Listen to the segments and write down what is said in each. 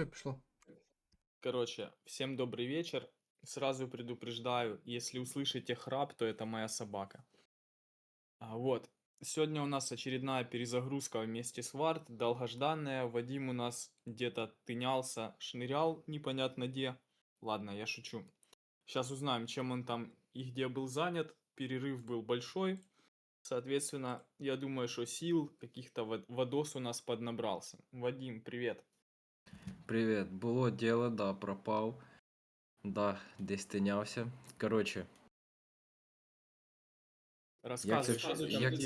Все, пішло. Короче, всем добрый вечер. Сразу предупреждаю, если услышите храп, то это моя собака. А, вот. Сегодня у нас очередная перезагрузка вместе с Вард, долгожданная. Вадим у нас где-то тынялся, шнырял непонятно где. Ладно, я шучу. Сейчас узнаем, чем он там и где был занят. Перерыв был большой. Соответственно, я думаю, что сил каких-то вод- Вадос у нас поднабрался. Вадим, привет. Привіт, було діло, да, пропав. Да, десь тинявся. Коротше, це- что ты як там це-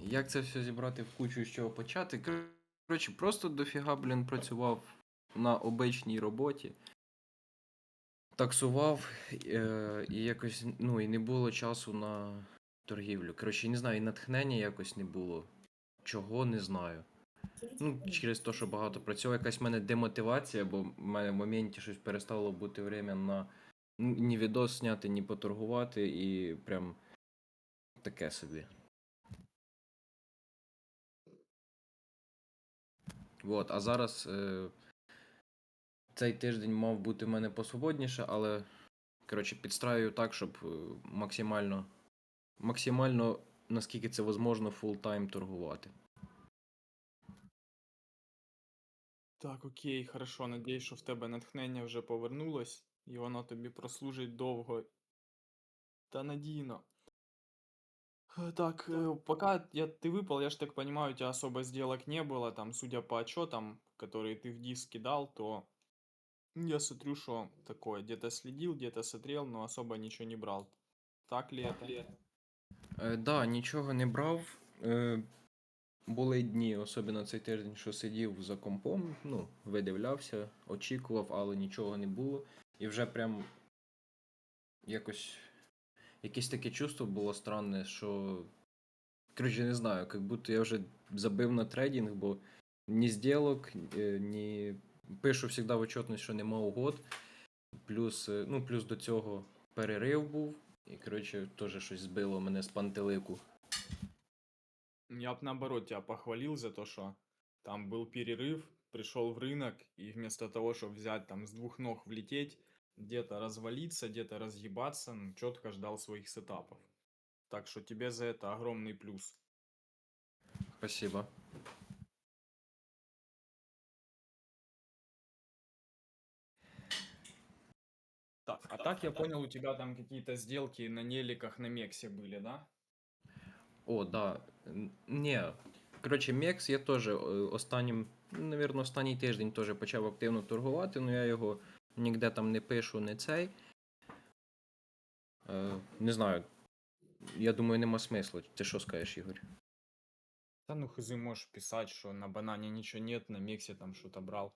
як це все зібрати в кучу і з чого почати? Коротше, просто дофіга, блін, працював на обичній роботі. Таксував е, і якось, ну, і не було часу на торгівлю. Коротше, не знаю, і натхнення якось не було. Чого не знаю. Ну, через те, що багато працював, якась в мене демотивація, бо в мене в моменті щось перестало бути время на ні відос зняти, ні поторгувати, і прям таке собі. Вот, а зараз е, цей тиждень мав бути в мене посвободніше, але коротше, підстраюю так, щоб е, максимально, максимально, наскільки це можливо, фултайм торгувати. Так, окей, хорошо. Надіюсь, що в тебе натхнення вже повернулось, і воно тобі прослужить довго та надійно. Е, Так, э, пока я, ты выпал, я ж так понимаю, у тебя особо сделок не было, там, судя по отчетам, которые ты в диск кидал, то я смотрю, что такое, где-то следил, где-то смотрел, но особо ничего не брал. Так ли это? Е, да, нічого не брав. Е, були дні, особливо цей тиждень, що сидів за компом, ну, видивлявся, очікував, але нічого не було. І вже прям якось якесь таке чувство було странне, що. Коротше, не знаю, як будто я вже забив на трейдинг, бо ні зділок, е, ні. Пишу завжди в отчетність, що нема угод. Плюс, е, ну, плюс до цього перерив був. І, коротше, теж щось збило мене з пантелику. Я бы наоборот тебя похвалил за то, что там был перерыв, пришел в рынок, и вместо того, чтобы взять там с двух ног влететь, где-то развалиться, где-то разъебаться, ну, четко ждал своих сетапов. Так что тебе за это огромный плюс. Спасибо. Так, а так я понял, у тебя там какие-то сделки на неликах на Мексе были, да? О, да. Ні. Коротше, Мекс я теж е, останнім, навірно, останній тиждень теж почав активно торгувати, але я його ніде там не пишу, не цей. Е, не знаю. Я думаю, нема смислу. Ти що скажеш, Ігор? Да ну хз можешь писать, что на банане ничего нет, на Мексе там что-то брал.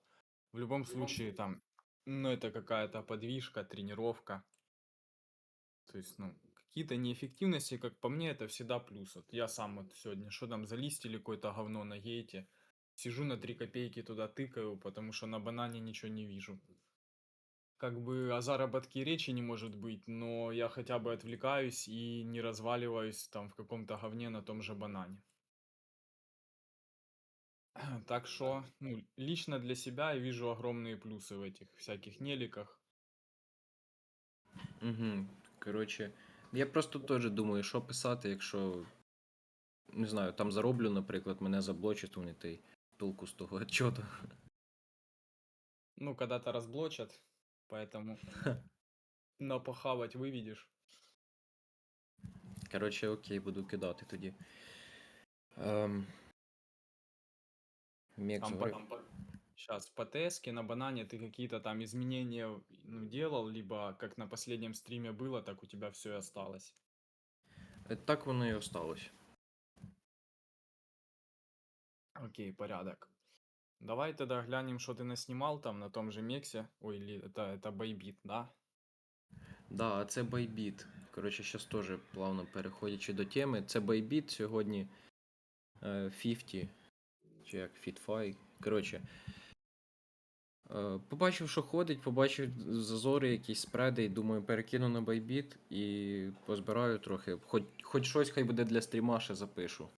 В любом случае там, ну это какая-то подвижка, тренировка. То есть, ну, какие-то неэффективности, как по мне, это всегда плюс. Вот я сам вот сегодня, что там, залистили какое-то говно на гейте, сижу на 3 копейки туда тыкаю, потому что на банане ничего не вижу. Как бы о заработке речи не может быть, но я хотя бы отвлекаюсь и не разваливаюсь там в каком-то говне на том же банане. Так что, ну, лично для себя я вижу огромные плюсы в этих всяких неликах. Угу. Коротше, я просто теж думаю, що писати, якщо. Не знаю, там зароблю, наприклад, мене заблочать, вони та й толку з того отчету. Ну, когда-то разблочат, поэтому напохавать выведешь. Коротше, окей, буду кидати тоді. Ем... Мекс Там, говорив. Сейчас, по ТСке на банане ты какие-то там изменения ну, делал, либо как на последнем стриме было, так у тебя все и осталось. Е, Так воно і осталось. Окей, порядок. Давай тогда глянем, что ты наснимал там на том же Мексе. Ой, или это, это Байбит, да? Да, а це байбіт. Коротше, зараз теж плавно переходячи до теми. Це байбіт сьогодні е, 50, чи як FitFi. Коротше. Е, побачив, що ходить, побачив зазори, якісь спреди, і думаю, перекину на байбіт і позбираю трохи. Хоч, хоч щось хай буде для стріма, ще запишу.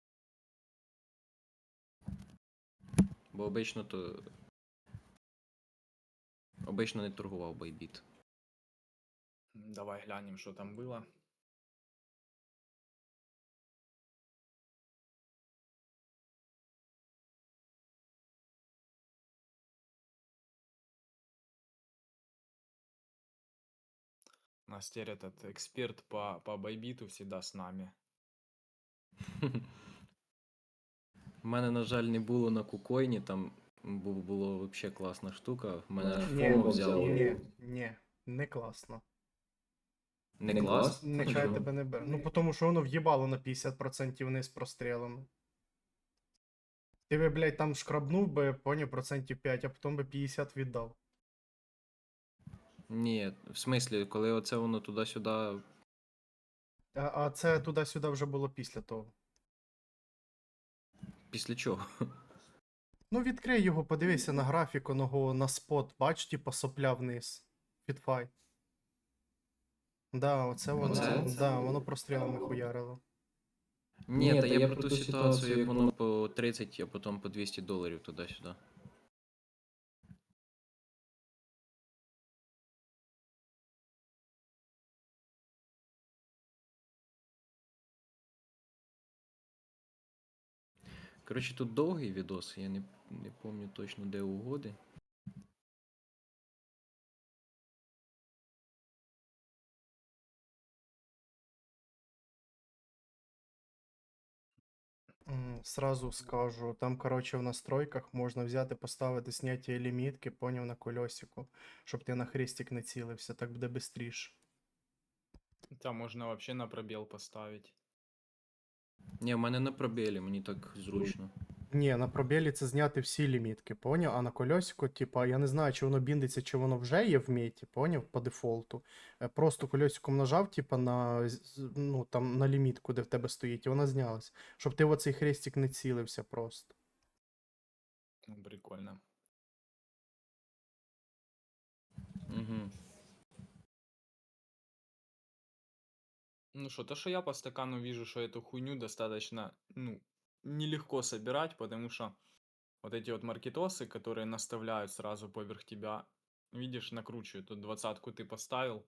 Бо обично то Обично не торгував Байбіт. Давай глянем, что там было. У нас теперь этот эксперт по, по байбиту всегда с нами. У мене, на жаль, не було на кукойні, там бу- було взагалі класна штука. В мене аж Ні, фомо взяло. ні, ні, не класно. Не клас? Нехай Чого? тебе не бере. Ну, тому що воно в'їбало на 50% вниз прострілами. Ти би, блядь, там шкрабнув би, поняв, процентів 5, а потім би 50 віддав. Ні, в смислі, коли оце воно туди-сюди. А, а це туди-сюди вже було після того. Після чого? Ну, відкрий його, подивися на графік оного на спот, бач, типа сопля вниз. Фітфай. Да, оце воно. Оце? Да, воно прострілами хуярило. Ні, та я про ту ситуацію, як воно по 30, а потім по 200 доларів туди-сюди. Коротше, тут довгий відос, я не, не пам'ятаю точно, де угоди. Сразу скажу, там, короче, в настройках можна взяти, поставити зняття лімітки, поняв на кольосику, щоб ти на хрестик не цілився, так буде бистріше. Там можно вообще на пробел поставить. Ні, в мене на пробілі, мені так зручно. Ні, на пробілі це зняти всі лімітки, поняв? А на кольосику, типа, я не знаю, чи воно біндиться, чи воно вже є в меті, поняв, по дефолту. Е, Просто кольосиком нажав, типа, на, з- з- ну, там, на лімітку, де в тебе стоїть, і вона знялась. Щоб ти в оцей хрестик не цілився просто. Ну, прикольно. Угу. Ну что, то, что я по стакану вижу, что эту хуйню достаточно, ну, нелегко собирать, потому что вот эти вот маркетосы, которые наставляют сразу поверх тебя, видишь, накручивают. Тут двадцатку ты поставил,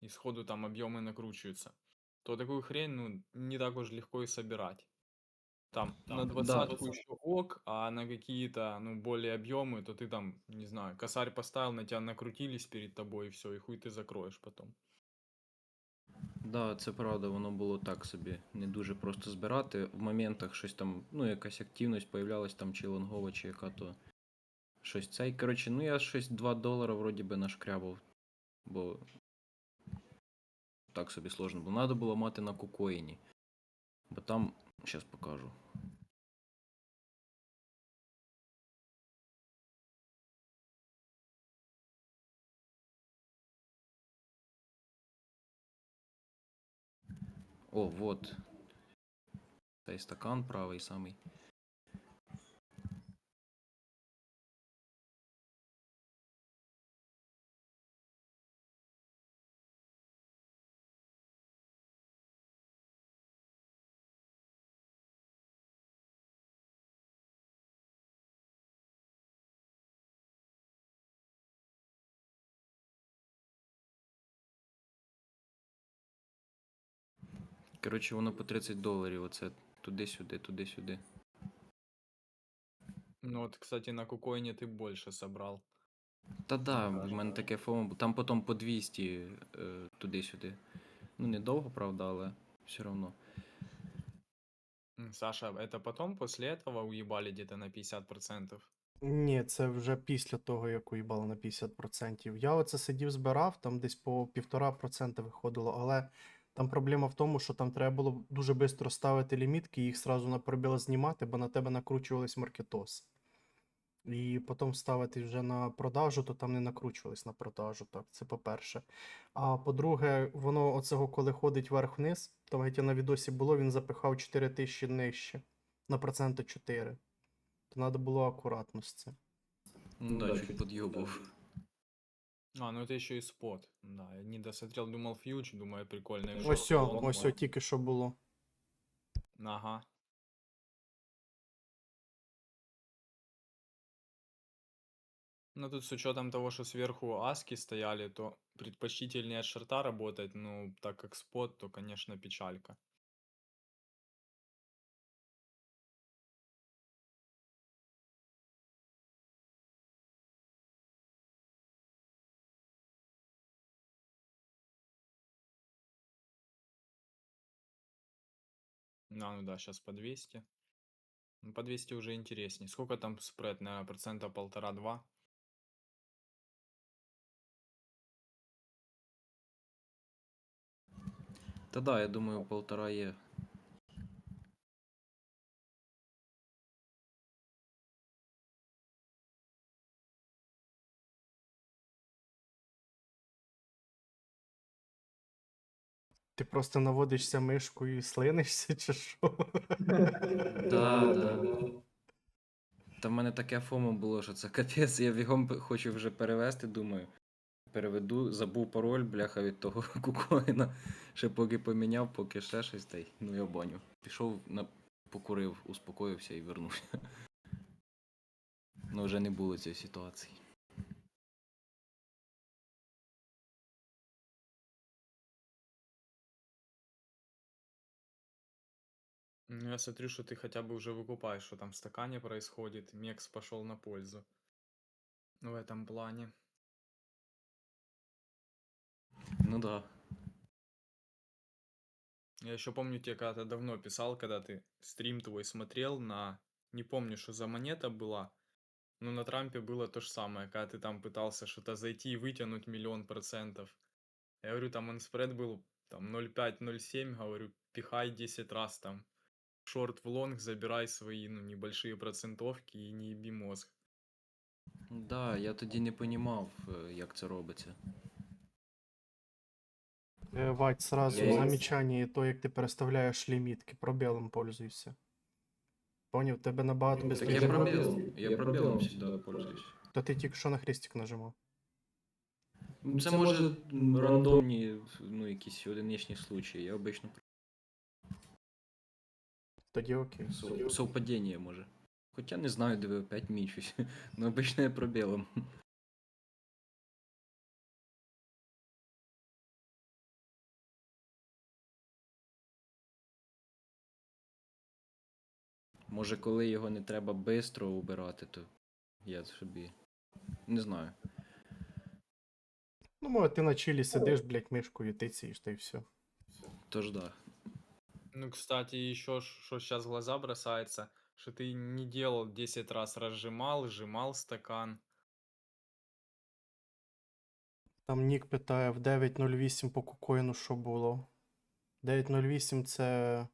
и сходу там объемы накручиваются. То такую хрень, ну, не так уж легко и собирать. Там на двадцатку еще ок, а на какие-то, ну, более объемы, то ты там, не знаю, косарь поставил, на тебя накрутились перед тобой, и все, и хуй ты закроешь потом. Да, це правда, воно було так собі. Не дуже просто збирати. В моментах щось там, ну, якась активність появлялась там чи лонгова, чи яка то. Щось цей. Коротше, ну я щось 2 долара вроді би нашкрябав. Бо так собі сложно було. Надо було мати на кукоїні. Бо там. Щас покажу. О, вот. Цей стакан правий самий. Коротше, воно по 30 доларів. Оце туди-сюди, туди-сюди. Ну вот, кстати, на кукоине ты больше собрал. Та да, в мене таке фомо, бу- там потім по 200 е, туди-сюди. Ну, недовго, правда, але все одно. М, Саша, это потом, после этого уебали где-то на 50%? Ні, це вже після того, як уїбало на 50%. Я оце сидів, збирав, там десь по 1,5% виходило, але там проблема в тому, що там треба було дуже швидко ставити лімітки і їх сразу на пробіл знімати, бо на тебе накручувались маркетоси. І потім ставити вже на продажу, то там не накручувались на продажу. Так, це по-перше. А по-друге, воно оцього, коли ходить вверх-вниз, там геть на відосі було, він запихав 4 тисячі нижче на проценти 4. То треба було акуратно з цим. Ну, да, чуть під'їбав. А, ну это еще и спот. Да, я не досмотрел, думал фьюч, думаю, прикольный. Ось лонг ось сьо, тільки що було. Ага. Ну, тут с учетом того, что сверху аски стояли, то предпочтительнее от шарта работать, ну, так как спот, то, конечно, печалька. А, ну да, сейчас по 200. Ну, по 200 уже интереснее. Сколько там спред, наверное, процента полтора-два? Та да, я думаю, полтора є. Ти просто наводишся мишкою і слинишся, чи що? Да, да. Та в мене таке фомо було, що це капець, я бігом хочу вже перевести, думаю. Переведу, забув пароль, бляха, від того кукоїна. Ще поки поміняв, поки ще щось та й ну я баню. Пішов на покурив, успокоївся і вернувся. Ну вже не було цієї ситуації. Ну, я смотрю, что ты хотя бы уже выкупаешь, что там в стакане происходит. Мекс пошел на пользу. В этом плане. Ну да. Я еще помню тебе когда-то давно писал, когда ты стрим твой смотрел на... Не помню, что за монета была. Но на Трампе было то же самое, когда ты там пытался что-то зайти и вытянуть миллион процентов. Я говорю, там онспред был там 0,5-0,7, говорю, пихай 10 раз там. Шорт в лонг, забирай свои, ну, небольшие процентовки и не еби мозг. Да, я тоді не понімав, е, як це робиться. Е, Вать, сразу Я- замічання, то як ти переставляєш лімітки, пробілом пользуйся. Поняв, тебе набагато Так я пробіл. Я пробілом завжди пользуюсь. То ти тільки що на хрестик нажимав. Це, може м, рандомні, ну, якісь одиничні случаї. Я обично Тоді окей. Сов- Совпадіння може. Хоча не знаю, де ви опять мічусь. Ну, обично я пробілом. Може, коли його не треба швидко убирати, то я собі. Не знаю. Ну, може, ти на чилі сидиш, блядь, мишкою тицяєш, та й все. Тож да. Ну, кстати, еще что сейчас в глаза бросается, что ты не делал 10 раз разжимал, сжимал стакан. Там Нік питає в 9.08 по кукоїну, що було. 9.08 це.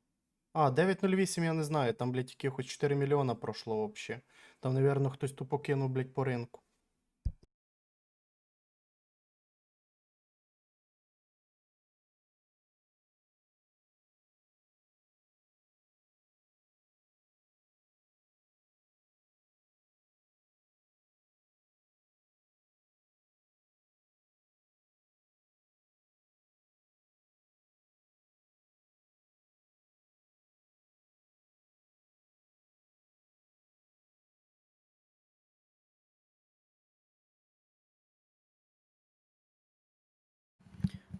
А, 9.08 я не знаю, там, блядь, хоч 4 мільйона пройшло вообще. Там, напевно, хтось тупо кинув, блядь, по ринку.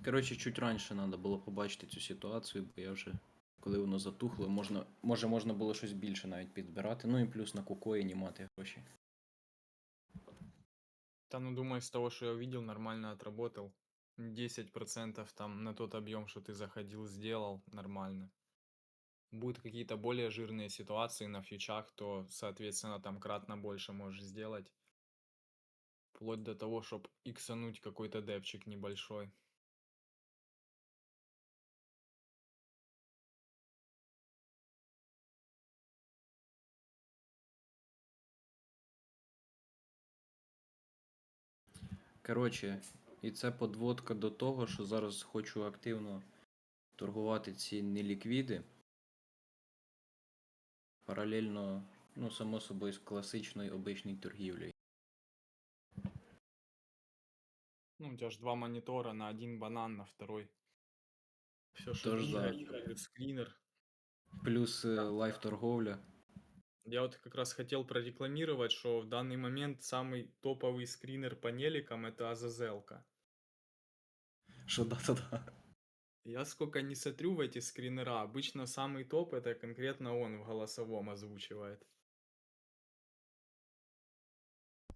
Коротше, чуть раніше треба було побачити цю ситуацію, бо я вже, коли воно затухло, можна, може можна було щось більше навіть підбирати. Ну і плюс на кукоїні мати гроші. Да, ну, думаю, с того, что я увидел, нормально отработал. 10% там на тот объем, что ты заходил, сделал нормально. Будут какие-то более жирные ситуации на фьючах, то, соответственно, там кратно больше можешь сделать. Вплоть до того, чтобы иксануть какой-то депчик небольшой. Коротше, і це подводка до того, що зараз хочу активно торгувати ці неліквіди. Паралельно, ну, само собою, з класичною обичною торгівлею. Ну, у тебя же два монитора, на один банан, на второй. Все, что Тоже да. скринер. Плюс е, лайф торговля. Я вот как раз хотел прорекламировать, что в данный момент самый топовый скринер по неликам это Азазелка. Що да-да-да. Я сколько не смотрю в эти скринера, обычно самый топ это конкретно он в голосовом озвучивает.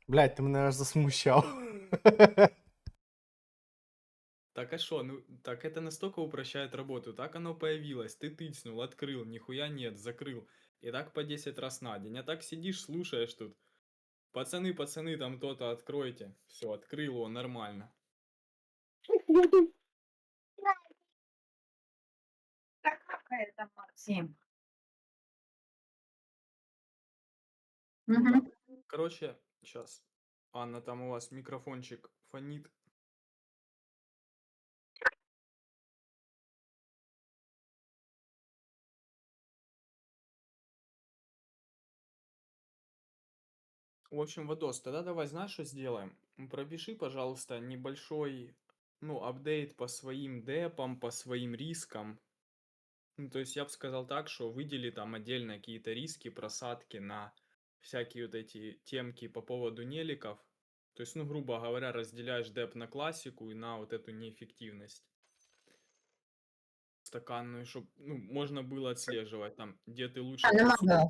Блядь, ти мене аж засмущав. Так а что, ну так это настолько упрощает работу, так оно появилось, ты тыцнул, открыл, нихуя нет, закрыл. И так по 10 раз на день, а так сидишь, слушаешь тут. Пацаны, пацаны, там то-то откройте. Все, открыл его, нормально. Так какая-то Максим. Короче, сейчас. Анна, там у вас микрофончик фонит. В общем, Вадос, тогда давай знаешь, что сделаем? Пропиши, пожалуйста, небольшой, ну, апдейт по своим депам, по своим рискам. Ну, то есть я бы сказал так, что выдели там отдельно какие-то риски, просадки на всякие вот эти темки по поводу неликов. То есть, ну, грубо говоря, разделяешь деп на классику и на вот эту неэффективность стаканную, чтобы ну, можно было отслеживать там, где ты лучше А, могу.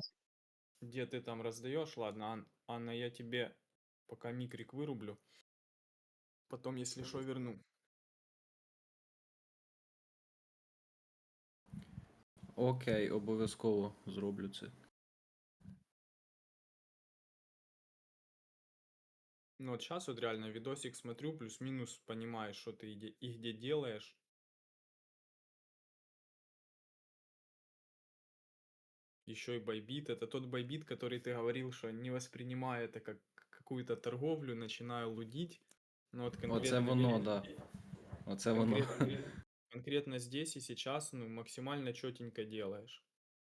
где ты там раздаешь. Ладно, Ан- Анна, я тебе пока микрик вырублю. Потом, если что, верну. Окей, обов'язково зроблю це. Ну вот сейчас вот реально видосик смотрю, плюс-минус понимаешь, что ты и где, и где делаешь. Еще и байбит. Это тот байбит, который ты говорил, что не воспринимаю это как какую-то торговлю, начинаю лудить. Вот Оце конкретно воно, ве- да. Оце воно. конкретно, конкретно здесь и сейчас, ну, максимально четенько делаешь.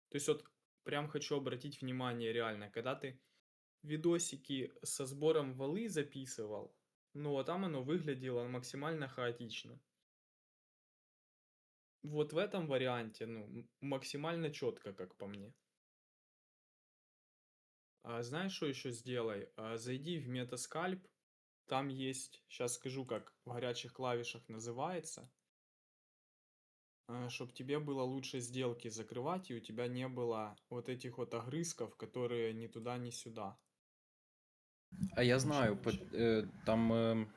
То есть вот прям хочу обратить внимание реально, когда ты видосики со сбором валы записывал, ну, а там оно выглядело максимально хаотично. Вот в этом варианте, ну, м- максимально четко, как по мне. А знаешь, что еще сделай? А, зайди в Metascalp, там есть, сейчас скажу, как в горячих клавишах называется, чтобы тебе было лучше сделки закрывать, и у тебя не было вот этих вот огрызков, которые ни туда, ни сюда. А я знаю, по- е, там. е,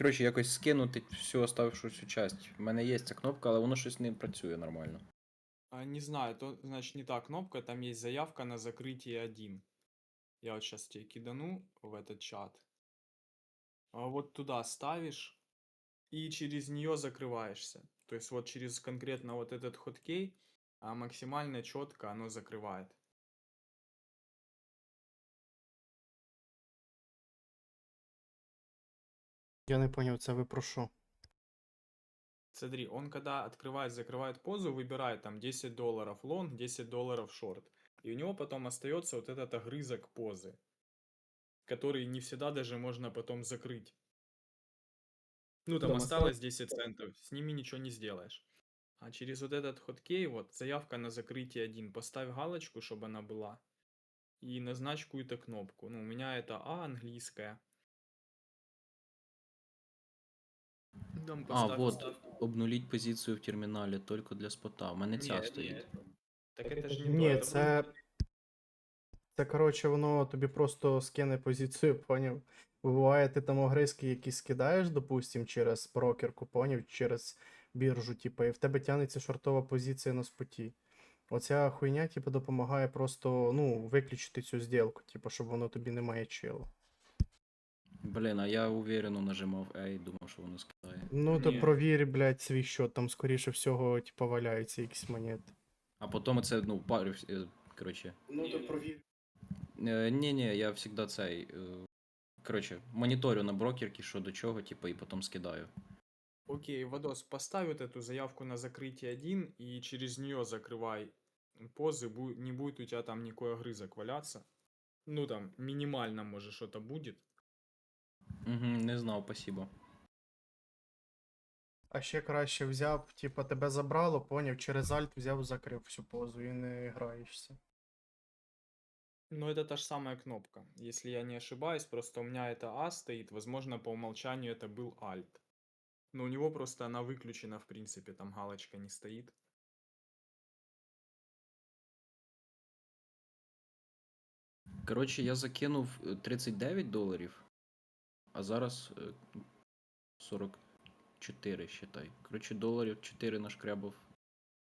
Коротше, якось скинути всю оставшуюся часть. У мене є ця кнопка, але воно щось не працює нормально. А, Не знаю, то значит не та кнопка, там есть заявка на закрытие 1. Я вот сейчас тебе кидану в этот чат. А вот туда ставишь и через нее закрываешься. То есть вот через конкретно вот этот хоткей а, максимально четко оно закрывает. Я не поняв, це ви про що? Смотри, он когда открывает, закрывает позу, выбирает там 10 долларов лонг, 10 долларов шорт. И у него потом остается вот этот огрызок позы, который не всегда даже можно потом закрыть. Ну, там Там осталось 10 центов, с ними ничего не сделаешь. А через вот этот хоткей, вот, заявка на закрытие 1, поставь галочку, чтобы она была, и назначь какую-то кнопку. Ну, у меня это А английская. А, поставь- вот, поставь- обнуліть позицію в терміналі тільки для спота. У мене ця Ні, стоїть. Так это же не Ні, це. Це, коротше, воно тобі просто скине позицію, поняв? Буває, ти там огризки якісь скидаєш, допустим, через брокерку, поняв, через біржу, типу, і в тебе тягнеться шортова позиція на споті. Оця хуйня, типу, допомагає просто, ну, виключити цю зділку, типу, щоб воно тобі не маячило. Блін, а я уверенно нажимав A і думав, що воно скидає. Ну, то Ні. провір, блядь, свій счет, там, скоріше всього, типу, валяються якісь монети. А потім це, ну, парив. е, Коротше. Ну, то провір. Е, ні, ні, я завжди цей. е, Коротше, моніторю на брокерки, що до чого, типу, і потім скидаю. Окей, Вадос, поставь вот эту заявку на закрытие 1 и через нее закрывай позы, бу- не будет у тебя там никакой огрызок валяться. Ну там, минимально, может, что-то будет. Угу, не знав, спасибо. А ще краще взяв, типа, тебе забрало, поняв, через альт взяв, закрив всю позу і не граєшся. Но это та же самая кнопка. Если я не ошибаюсь, просто у меня это А стоит, возможно, по умолчанию это был Alt. Но у него просто она выключена, в принципе, там галочка не стоит. Коротше, я закинув е, 39 доларів, А зараз е, 44, считай. Коротше, доларів 4 нашкрябав.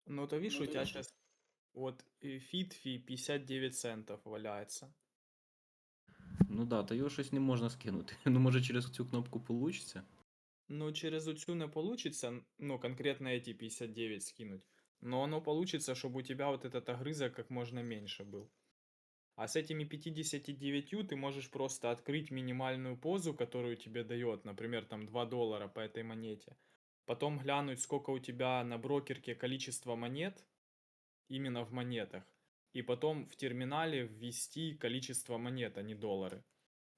Ну, то видишь, Ну, у тебя сейчас вот э, фитфи 59 центов валяется. Ну да, та його щось не можна скинути. Ну, може, через цю кнопку получиться. Ну, через УЦУ не получится, ну, конкретно эти 59 скинуть. Но оно получится, чтобы у тебя вот этот огрызок как можно меньше был. А с этими 59 ты можешь просто открыть минимальную позу, которую тебе дает, например, там 2 доллара по этой монете. Потом глянуть, сколько у тебя на брокерке количество монет, именно в монетах. И потом в терминале ввести количество монет, а не доллары.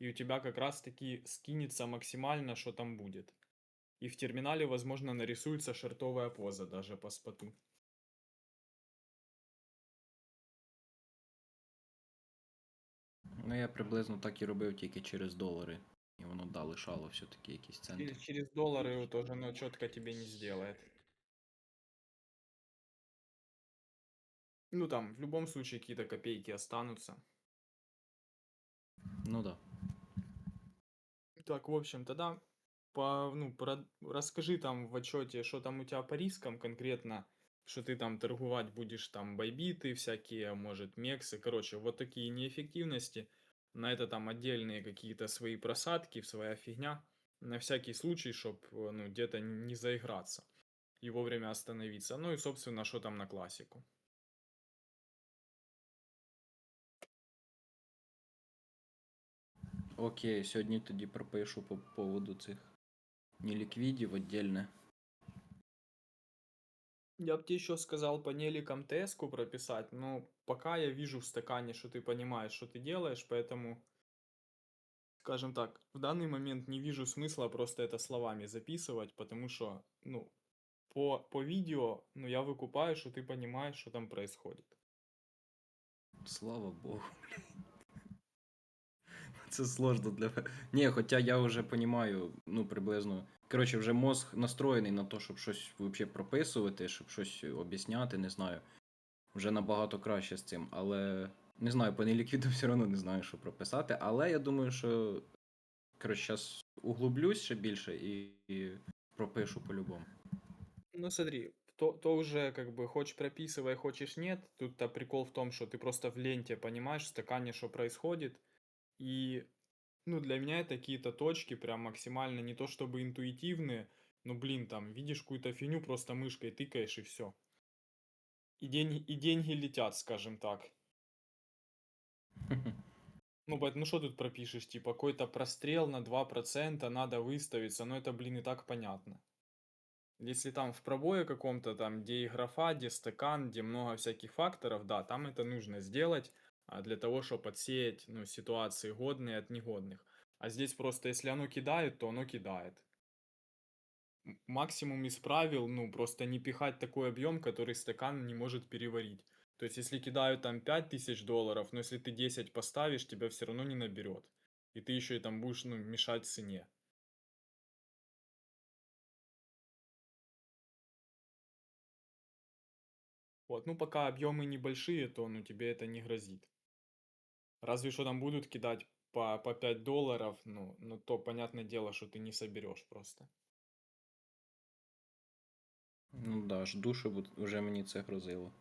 И у тебя как раз таки скинется максимально, что там будет. И в терминале, возможно, нарисуется шартовая поза даже по споту. Ну, я приблизно так і робив тільки через долари. І воно да, лишало все-таки якісь центи. Через, через доллары его тоже оно четко тебе не сделает. Ну там, в любом случае, какие-то копейки останутся. Ну да. Так, в общем, тогда по, ну, про- расскажи там в отчете, что там у тебя по рискам конкретно, что ты там торговать будешь там байбиты всякие, может, мексы, короче, вот такие неэффективности, на это там отдельные какие-то свои просадки, своя фигня, на всякий случай, чтобы, ну, где-то не заиграться и вовремя остановиться. Ну и, собственно, что там на классику. Окей, сьогодні тоді пропишу по поводу цих неліквідів віддільне. Я бы тебе еще сказал по неликам ТС-ку прописать, но пока я вижу в стакане, что ты понимаешь, что ты делаешь, поэтому, скажем так, в данный момент не вижу смысла просто это словами записывать, потому что, ну, по, по видео, ну, я выкупаю, что ты понимаешь, что там происходит. Слава Богу. Це сложно для. Ні, хоча я вже розумію, ну, приблизно. Коротше, вже мозг настроєний на те, щоб щось взагалі прописувати, щоб щось об'ясняти, не знаю. Вже набагато краще з цим. Але не знаю, по неліквіду все одно не знаю, що прописати. Але я думаю, що. Коротше, зараз углублюсь ще більше і, і пропишу по-любому. Ну, смотри, то, то уже как бы хочешь прописывай, хочешь нет. Тут-то прикол в том, что ты просто в ленте понимаешь в стакане, что происходит. И, ну, для меня это какие-то точки прям максимально не то чтобы интуитивные, но, блин, там, видишь какую-то фигню, просто мышкой тыкаешь и все. И деньги, и деньги летят, скажем так. Ну, бать, ну что тут пропишешь, типа, какой-то прострел на 2% надо выставиться, ну это, блин, и так понятно. Если там в пробое каком-то, там, где и графа, где стакан, где много всяких факторов, да, там это нужно сделать для того, чтобы отсеять, ну, ситуации годные от негодных. А здесь просто, если оно кидает, то оно кидает. Максимум из правил, ну, просто не пихать такой объем, который стакан не может переварить. То есть, если кидают там 5000 долларов, но если ты 10 поставишь, тебя все равно не наберет. И ты еще и там будешь, ну, мешать цене. Вот, ну пока объемы небольшие, то ну тебе это не грозит. Разве что там будут кидать по, по 5 долларов, ну, ну то понятное дело, что ты не соберешь просто. Ну да, жду, щоб вже мені це грозило.